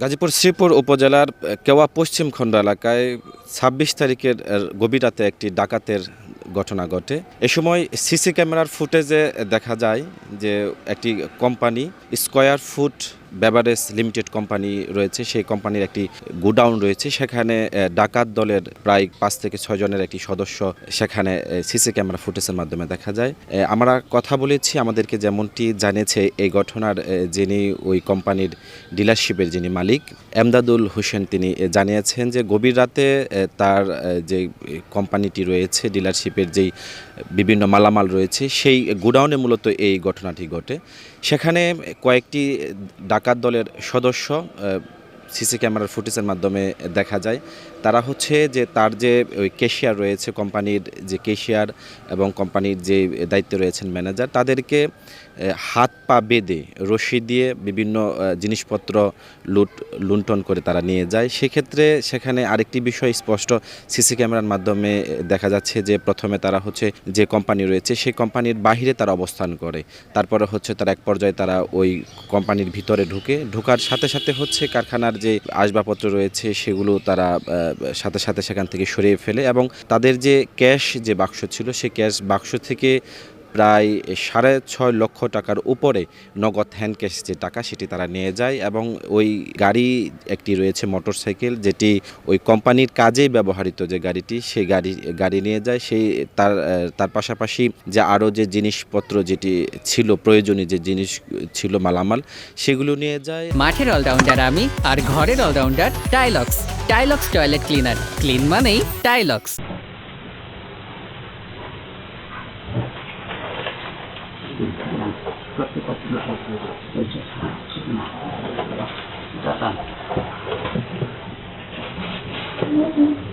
গাজীপুর শ্রীপুর উপজেলার কেওয়া পশ্চিম খণ্ড এলাকায় ছাব্বিশ তারিখের গভীরাতে গভীর রাতে একটি ডাকাতের ঘটনা ঘটে। এ সময় সিসি ক্যামেরার ফুটেজে দেখা যায় যে একটি company Square Food Beverage Limited company রয়েছে, সেই কোম্পানির একটি গোডাউন রয়েছে। সেখানে ডাকাত দলের প্রায় পাঁচ থেকে ছয় জনের একটি সদস্য সেখানে সিসি ক্যামেরা ফুটেজের মাধ্যমে দেখা যায়। আমরা কথা বলেছি, আমাদেরকে যেমনটি জানিয়েছে এই ঘটনার যিনি ওই কোম্পানির ডিলারশিপের যিনি মালিক, এমদাদুল হোসেন তিনি জানিয়েছেন যে গভীর রাতে তার যে কোম্পানিটি রয়েছে ডিলারশিপের যেই বিভিন্ন মালামাল রয়েছে, সেই গোডাউনে মূলত এই ঘটনাটি ঘটে। সেখানে কয়েকটি ডাকাত দলের সদস্য সিসি ক্যামেরার ফুটেজের মাধ্যমে দেখা যায়। তারা হচ্ছে যে তার যে ওই কেশিয়ার রয়েছে, কোম্পানির যে কেশিয়ার এবং কোম্পানির যে দায়িত্বে রয়েছেন ম্যানেজার তাদেরকে হাত পা বেঁধে রশি দিয়ে বিভিন্ন জিনিসপত্র লুট, লুণ্ঠন করে তারা নিয়ে যায়। সেক্ষেত্রে সেখানে আরেকটি বিষয় স্পষ্ট, সিসি ক্যামেরার মাধ্যমে দেখা যাচ্ছে যে প্রথমে তারা হচ্ছে যে কোম্পানি রয়েছে, সেই কোম্পানির বাহিরে তারা অবস্থান করে। তারপরে হচ্ছে তারা এক পর্যায়ে তারা ওই কোম্পানির ভিতরে ঢুকে। ঢোকার সাথে সাথে হচ্ছে কারখানার যে আসবাবপত্র রয়েছে সেগুলো তারা সাথে সাথে সেখান থেকে সরিয়ে ফেলে এবং তাদের যে ক্যাশ যে বাক্স ছিল, সেই ক্যাশ বাক্স থেকে প্রায় সাড়ে ছয় লক্ষ টাকার উপরে নগদ হ্যান্ড ক্যাশ যে টাকা সেটি তারা নিয়ে যায় এবং ওই গাড়ি একটি রয়েছে মোটরসাইকেল, যেটি ওই কোম্পানির কাজেই ব্যবহৃত যে গাড়িটি, সেই গাড়ি গাড়ি নিয়ে যায়। সেই তার তার পাশাপাশি যে আরও যে জিনিসপত্র যেটি ছিল, প্রয়োজনীয় যে জিনিস ছিল, মালামাল, সেগুলো নিয়ে যায়। মাঠের অলরাউন্ডার আমি আর ঘরের allrounder Tylox. Tylox toilet cleaner. Clean মানেই Thank you.